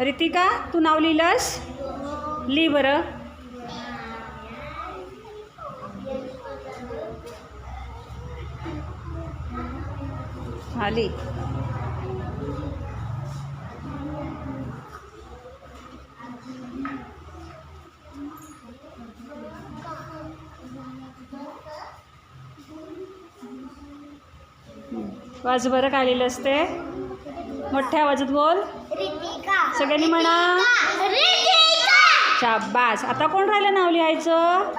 रितिका तू नाव लिहिलंस ली बरं. आली वाज बरं काय लिहिलं असते मोठ्या आवाजात बोल. सगळ्यांनी म्हणा. शाबास. आता कोण राहिलं नाव लिहायचं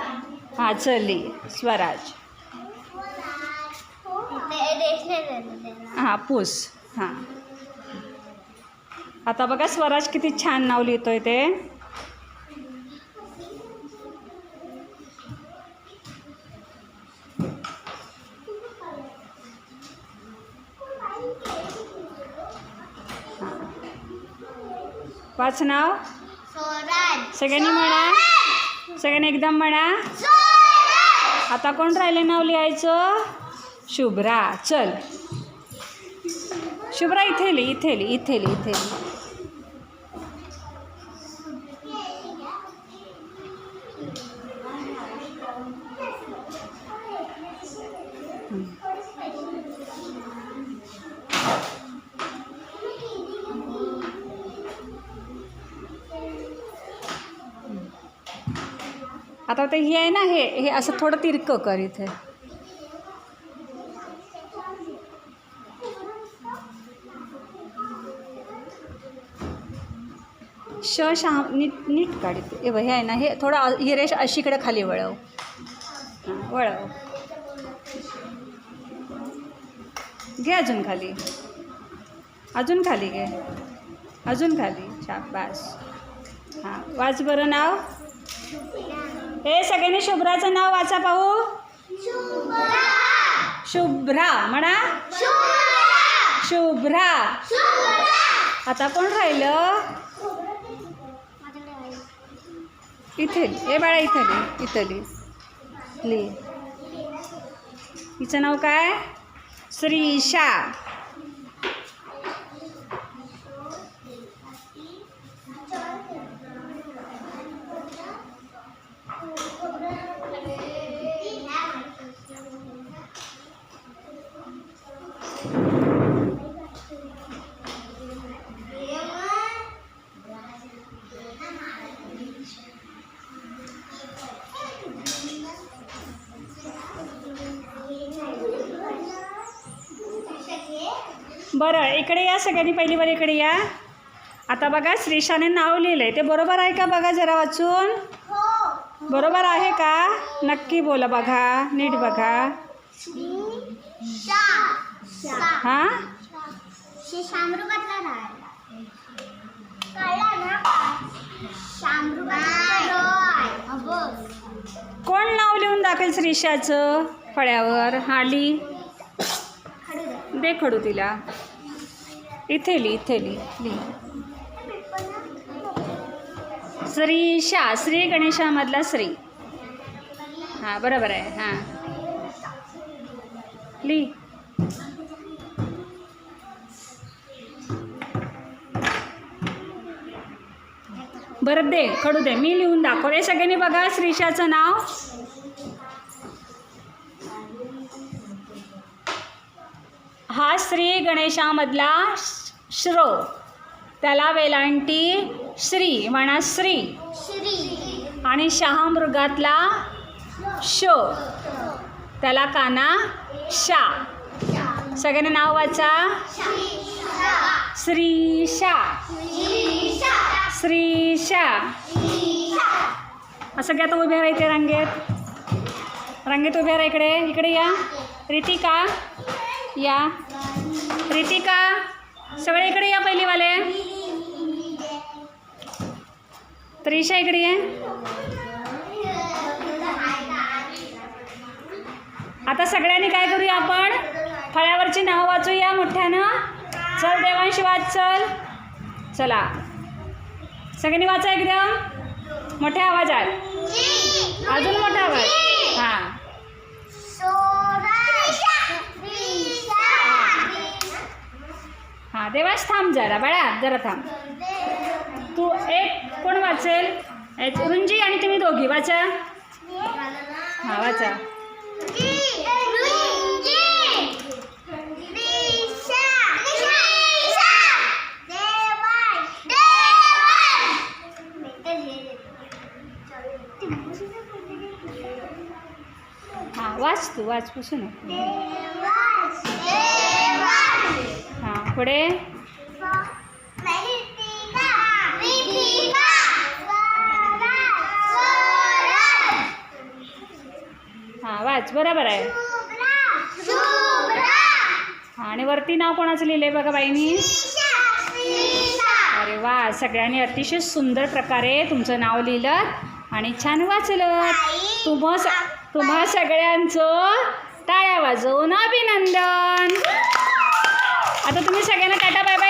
हा चली. स्वराज. हां पूस. हां. आता बघा स्वराज किती छान नाव लिहितोय ते. वाच नाव? सगळ्यांनी म्हणा. सगळ्यांनी एकदम म्हणा. आता कोण राहिले नाव लिहायचं शुभ्रा. चल. शुभ्रा इथे लिही इथे लिही इथे लिही इथे लिही आता ते हे आहे ना हे हे असं थोडं तिरकं कर इथे. श शहा नीट नीट काढ इथे. हे हे आहे ना हे थोडं अ- ही रेष अशीकडे खाली वळव. वळव. घे अजून खाली. अजून खाली घे. अजून खाली. शाबास. हां वाच बरं नाव? सगळ्यांनी शुभ्राचं नाव वाचा पाहू. शुभ्रा. म्हणा. शुभ्रा. आता कोण राहिलं? इथे. ए बाळा इथली इथली इथं हिचं नाव काय? श्रीशा बरं इकडे या सगळ्यांनी पहिली बार इकडे या. आता बघा श्रीशाने नाव लिहिलं आहे ते बरोबर आहे का बघा जरा वाचून? बरोबर आहे का? नक्की बोला बघा नीट बघा. हां? कोण नाव लिहून दाखवेल श्रीशाचं? फळ्यावर. हा ली दे खडू तिला. इथे ली इथे ली ली श्रीशा श्री गणेशामधला श्री. हां बरोबर आहे हां. ली बरं दे खडू दे मी लिहून दाखवले सगळ्यांनी बघा श्रीशाचं नाव. हा श्री गणेशामधला श्र. त्याला वेलांटी श्री म्हणा श्री. आणि शहामृगातला श. त्याला काना शा. सगळ्यांनी नाव वाचा. श्रीशा श्रीशा असं घ्या तर उभ्या राहते रांगेत. रांगेत उभ्या राहा इकडे. इकडे या. रितिका या. रितिका सगळे इकडे या पहिलीवाले. त्रिशा इकडे ये. आता सगळ्यांनी काय करूया आपण? फळ्यावरची नाव वाचूया मोठ्यानं. चल देवांशी वाच चल. चला. सगळ्यांनी वाचा एकदम. मोठ्या आवाजात. अजून मोठा आवाज देवाश थांब जरा बाळा जरा थांब. तू एक कोण वाचेल? रुंजी आणि तुम्ही दोघी वाचा. हा वाचा. हा वाच तू वाच पुसू नको. पुढे. हा वाच. बरोबर आहे. आणि वरती नाव कोणाचं लिहिलंय बघा बाईनी? अरे वा सगळ्यांनी अतिशय सुंदर प्रकारे तुमचं नाव लिहिलं आणि छान वाचलं. तुम्हा स तुम्हा सगळ्यांचं टाळ्या वाजवून अभिनंदन. आता तुम्ही सगळ्यांना टाटा बाय बाय.